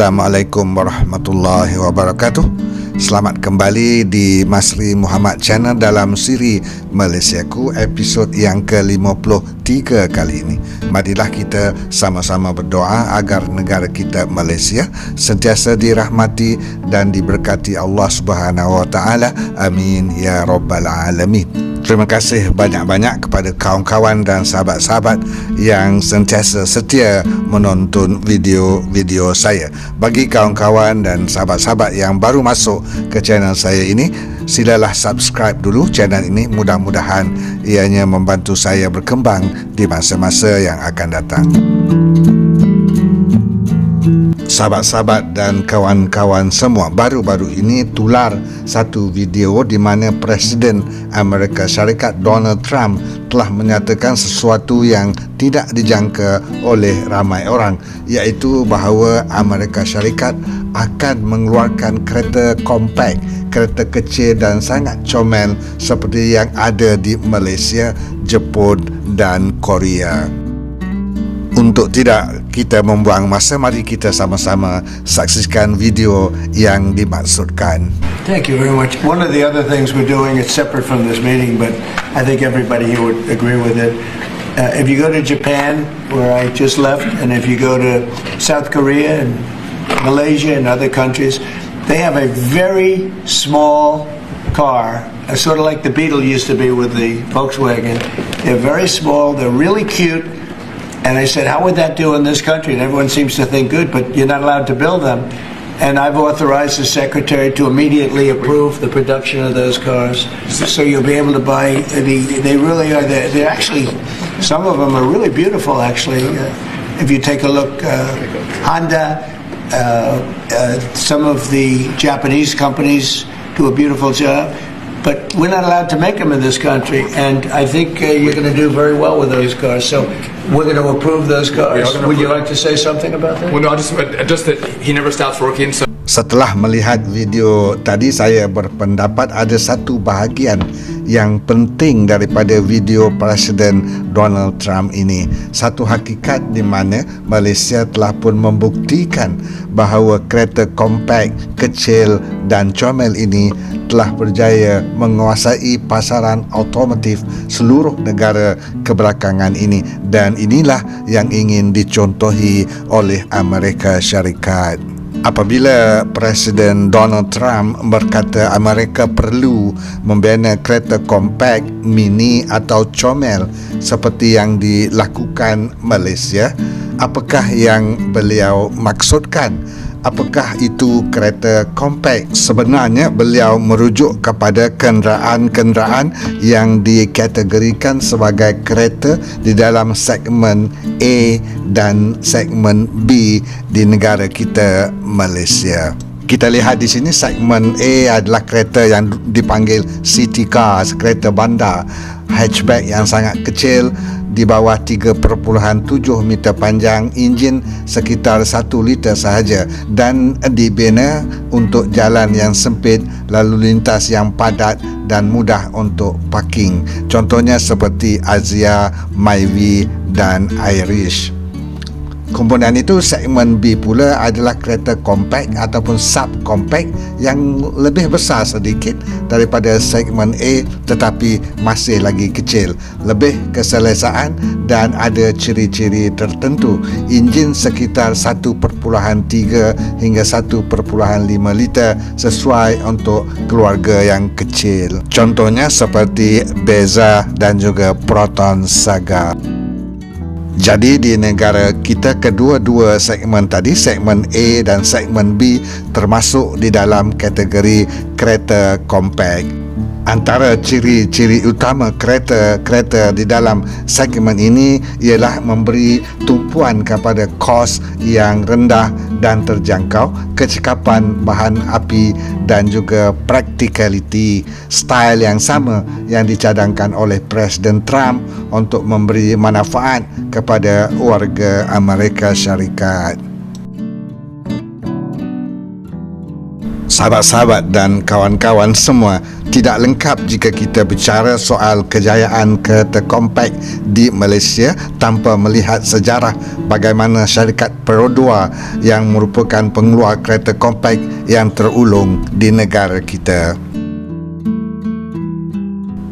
Assalamualaikum warahmatullahi wabarakatuh. Selamat kembali di Masri Muhammad Channel dalam siri Malaysiaku episod yang ke-53 kali ini. Marilah kita sama-sama berdoa agar negara kita Malaysia sentiasa dirahmati dan diberkati Allah Subhanahu wa taala. Amin ya rabbal alamin. Terima kasih banyak-banyak kepada kawan-kawan dan sahabat-sahabat yang sentiasa setia menonton video-video saya. Bagi kawan-kawan dan sahabat-sahabat yang baru masuk ke channel saya ini, silalah subscribe dulu channel ini. Mudah-mudahan ianya membantu saya berkembang di masa-masa yang akan datang sahabat-sahabat dan kawan-kawan semua baru-baru ini tular satu video di mana Presiden Amerika Syarikat Donald Trump telah menyatakan sesuatu yang tidak dijangka oleh ramai orang iaitu bahawa Amerika Syarikat akan mengeluarkan kereta kompak kereta kecil dan sangat comel seperti yang ada di Malaysia, Jepun dan Korea. Untuk tidak kita membuang masa, mari kita sama-sama saksikan video yang dimaksudkan. Thank you very much. One of the other things we're doing, it's separate from this meeting, but I think everybody here would agree with it. Uh, if you go to Japan, where I just left, and if you go to South Korea and Malaysia and other countries, they have a very small car, uh, sort of like the Beetle used to be with the Volkswagen. They're very small, they're really cute, and I said, How would that do in this country? And everyone seems to think good, but you're not allowed to build them. And I've authorized the secretary to immediately approve the production of those cars. So you'll be able to buy the, they really are, they're, they're actually, some of them are really beautiful, actually. Uh, if you take a look, uh, Honda, uh, uh, some of the Japanese companies do a beautiful job but we're not allowed to make them in this country, and I think uh, you're going to do very well with those cars. So we're going to approve those cars. Would you like to say something about that? Well, no, just just that he never stops working. So. Setelah melihat video tadi saya berpendapat ada satu bahagian yang penting daripada video Presiden Donald Trump ini. Satu hakikat di mana Malaysia telah pun membuktikan bahawa kereta kompak, kecil dan comel ini telah berjaya menguasai pasaran otomotif seluruh negara kebelakangan ini dan inilah yang ingin dicontohi oleh Amerika Syarikat. Apabila Presiden Donald Trump berkata Amerika perlu membina kereta kompak, mini atau comel seperti yang dilakukan Malaysia, apakah yang beliau maksudkan? Apakah itu kereta kompak? Sebenarnya beliau merujuk kepada kenderaan-kenderaan yang dikategorikan sebagai kereta di dalam segmen A dan segmen B di negara kita Malaysia kita lihat di sini segmen A adalah kereta yang dipanggil city car, kereta bandar. Hatchback yang sangat kecil di bawah 3.7 meter panjang enjin sekitar 1 liter sahaja dan dibina untuk jalan yang sempit lalu lintas yang padat dan mudah untuk parking. Contohnya seperti Azia, Myvi dan Irish Komponen itu segmen B pula adalah kereta kompak ataupun sub kompak yang lebih besar sedikit daripada segmen A tetapi masih lagi kecil. Lebih keselesaan dan ada ciri-ciri tertentu. Enjin sekitar 1.3 hingga 1.5 liter sesuai untuk keluarga yang kecil. Contohnya seperti Beza dan juga Proton Saga. Jadi di negara kita kedua-dua segmen tadi, segmen A dan segmen B termasuk di dalam kategori kereta kompak. Antara ciri-ciri utama kereta-kereta di dalam segmen ini ialah memberi tumpuan kepada kos yang rendah dan terjangkau, kecekapan bahan api dan juga practicality style yang sama yang dicadangkan oleh Presiden Trump untuk memberi manfaat kepada warga Amerika Syarikat. Sahabat-sahabat dan kawan-kawan semua tidak lengkap jika kita bicara soal kejayaan kereta kompak di Malaysia tanpa melihat sejarah bagaimana syarikat Perodua yang merupakan pengeluar kereta kompak yang terulung di negara kita.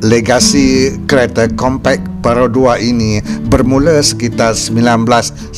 Legasi kereta kompak Perodua ini bermula sekitar 1994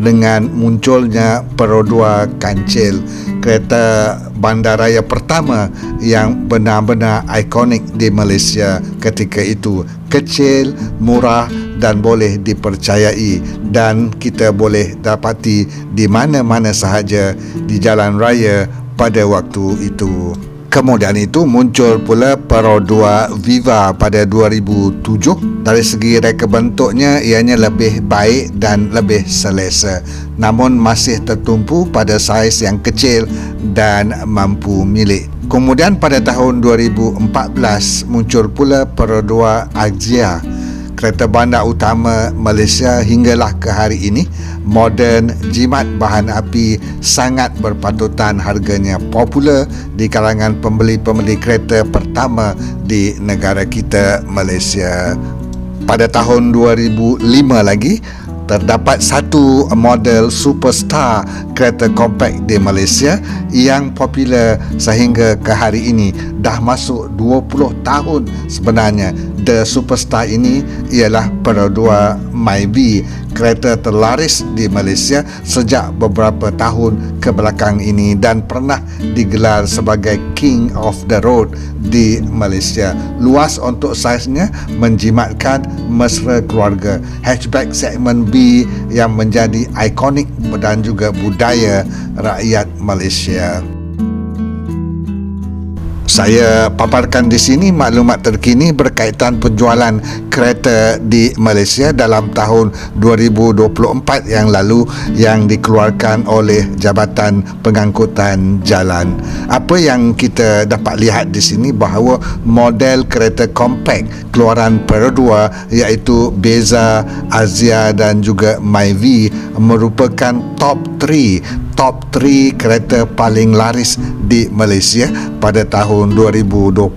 dengan munculnya Perodua Kancil, kereta bandaraya pertama yang benar-benar ikonik di Malaysia ketika itu. Kecil, murah dan boleh dipercayai dan kita boleh dapati di mana-mana sahaja di jalan raya pada waktu itu. Kemudian itu muncul pula Perodua Viva pada 2007. Dari segi reka bentuknya ianya lebih baik dan lebih selesa. Namun masih tertumpu pada saiz yang kecil dan mampu milik. Kemudian pada tahun 2014 muncul pula Perodua Axia kereta bandar utama Malaysia hinggalah ke hari ini moden jimat bahan api sangat berpatutan harganya popular di kalangan pembeli-pembeli kereta pertama di negara kita Malaysia. Pada tahun 2005 lagi terdapat satu model superstar kereta kompak di Malaysia yang popular sehingga ke hari ini dah masuk 20 tahun sebenarnya. The superstar ini ialah Perodua Myvi kereta terlaris di Malaysia sejak beberapa tahun ke belakang ini dan pernah digelar sebagai King of the Road di Malaysia. Luas untuk saiznya menjimatkan mesra keluarga. Hatchback segmen B yang menjadi ikonik dan juga budaya rakyat Malaysia. Saya paparkan di sini maklumat terkini berkaitan penjualan kereta di Malaysia dalam tahun 2024 yang lalu yang dikeluarkan oleh Jabatan Pengangkutan Jalan. Apa yang kita dapat lihat di sini bahawa model kereta kompak keluaran Perodua iaitu Beza, Azia dan juga Myvi merupakan top 3 top 3 kereta paling laris di Malaysia pada tahun 2024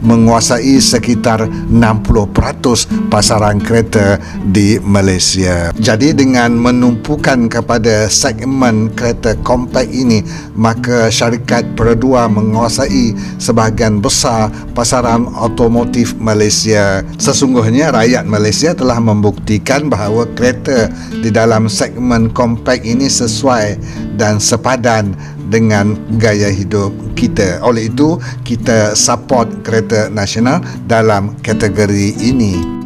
menguasai sekitar 60% pasaran kereta di Malaysia. Jadi dengan menumpukan kepada segmen kereta kompak ini maka syarikat Perodua menguasai sebahagian besar pasaran otomotif Malaysia. Sesungguhnya rakyat Malaysia telah membuktikan bahawa kereta di dalam segmen kompak ini sesuai dan sepadan dengan gaya hidup kita. Oleh itu, kita support kereta nasional dalam kategori ini.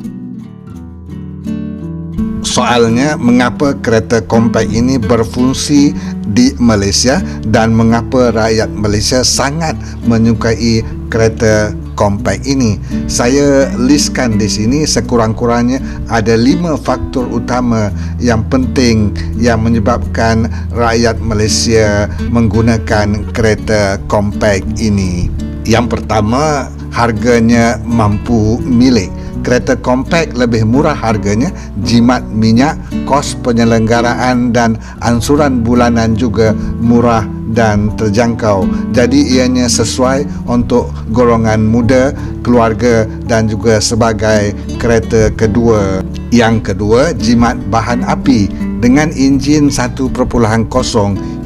Soalnya, mengapa kereta kompak ini berfungsi di Malaysia dan mengapa rakyat Malaysia sangat menyukai kereta kompak ini. Saya listkan di sini sekurang-kurangnya ada lima faktor utama yang penting yang menyebabkan rakyat Malaysia menggunakan kereta kompak ini. Yang pertama, harganya mampu milik. Kereta kompak lebih murah harganya, jimat minyak, kos penyelenggaraan dan ansuran bulanan juga murah dan terjangkau. Jadi ianya sesuai untuk golongan muda, keluarga dan juga sebagai kereta kedua. Yang kedua, jimat bahan api dengan enjin 1.0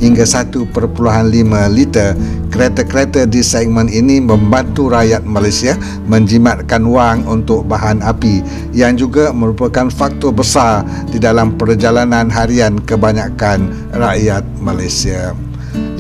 hingga 1.5 liter. Kereta-kereta di segmen ini membantu rakyat Malaysia menjimatkan wang untuk bahan api yang juga merupakan faktor besar di dalam perjalanan harian kebanyakan rakyat Malaysia.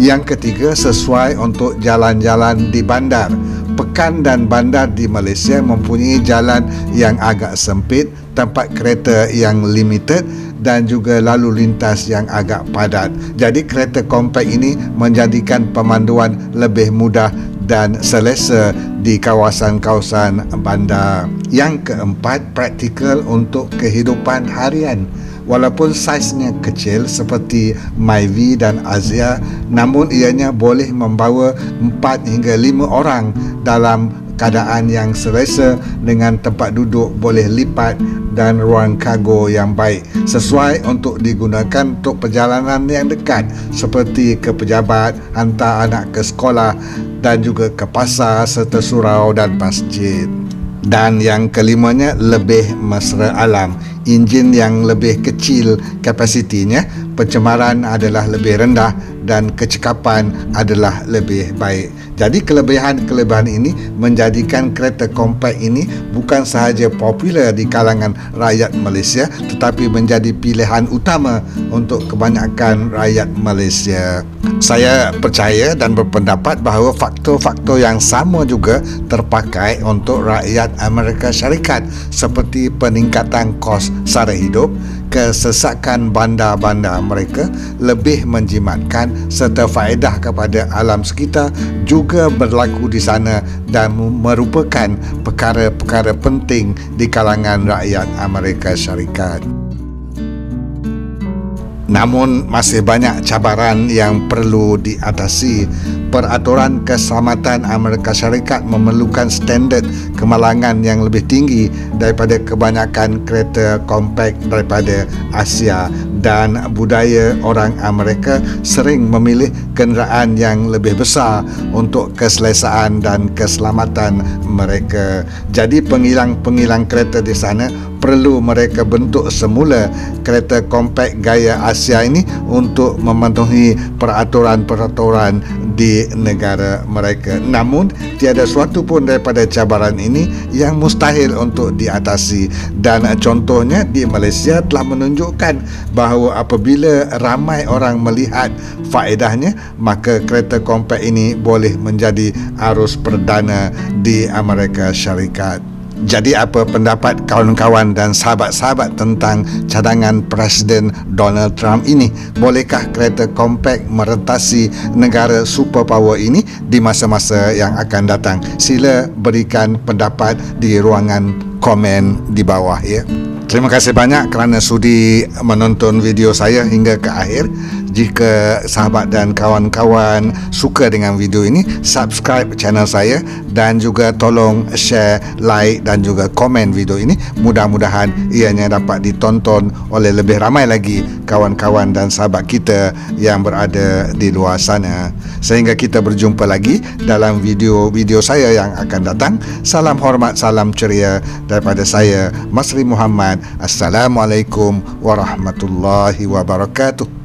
Yang ketiga sesuai untuk jalan-jalan di bandar. Pekan dan bandar di Malaysia mempunyai jalan yang agak sempit, tempat kereta yang limited dan juga lalu lintas yang agak padat. Jadi kereta kompak ini menjadikan pemanduan lebih mudah dan selesa di kawasan-kawasan bandar. Yang keempat, praktikal untuk kehidupan harian. Walaupun saiznya kecil seperti Myvi dan Azia, namun ianya boleh membawa 4 hingga 5 orang dalam keadaan yang selesa dengan tempat duduk boleh lipat dan ruang kargo yang baik sesuai untuk digunakan untuk perjalanan yang dekat seperti ke pejabat, hantar anak ke sekolah dan juga ke pasar serta surau dan masjid. Dan yang kelimanya lebih mesra alam. Enjin yang lebih kecil kapasitinya, pencemaran adalah lebih rendah dan kecekapan adalah lebih baik. Jadi kelebihan-kelebihan ini menjadikan kereta kompak ini bukan sahaja popular di kalangan rakyat Malaysia tetapi menjadi pilihan utama untuk kebanyakan rakyat Malaysia. Saya percaya dan berpendapat bahawa faktor-faktor yang sama juga terpakai untuk rakyat Amerika Syarikat seperti peningkatan kos sara hidup, kesesakan bandar-bandar mereka lebih menjimatkan serta faedah kepada alam sekitar juga berlaku di sana dan merupakan perkara-perkara penting di kalangan rakyat Amerika Syarikat. Namun masih banyak cabaran yang perlu diatasi. Peraturan keselamatan Amerika Syarikat memerlukan standard kemalangan yang lebih tinggi daripada kebanyakan kereta kompak daripada Asia dan budaya orang Amerika sering memilih kenderaan yang lebih besar untuk keselesaan dan keselamatan mereka. Jadi pengilang-pengilang kereta di sana perlu mereka bentuk semula kereta kompak gaya Asia ini untuk memenuhi peraturan-peraturan di negara mereka. Namun tiada suatu pun daripada cabaran ini yang mustahil untuk diatasi dan contohnya di Malaysia telah menunjukkan bahawa apabila ramai orang melihat faedahnya maka kereta kompak ini boleh menjadi arus perdana di Amerika Syarikat. Jadi apa pendapat kawan-kawan dan sahabat-sahabat tentang cadangan Presiden Donald Trump ini? Bolehkah kereta kompak merentasi negara superpower ini di masa-masa yang akan datang? Sila berikan pendapat di ruangan komen di bawah ya. Terima kasih banyak kerana sudi menonton video saya hingga ke akhir. Jika sahabat dan kawan-kawan suka dengan video ini, subscribe channel saya dan juga tolong share, like dan juga komen video ini. Mudah-mudahan ianya dapat ditonton oleh lebih ramai lagi kawan-kawan dan sahabat kita yang berada di luar sana. Sehingga kita berjumpa lagi dalam video-video saya yang akan datang. Salam hormat, salam ceria daripada saya, Masri Muhammad. Assalamualaikum warahmatullahi wabarakatuh.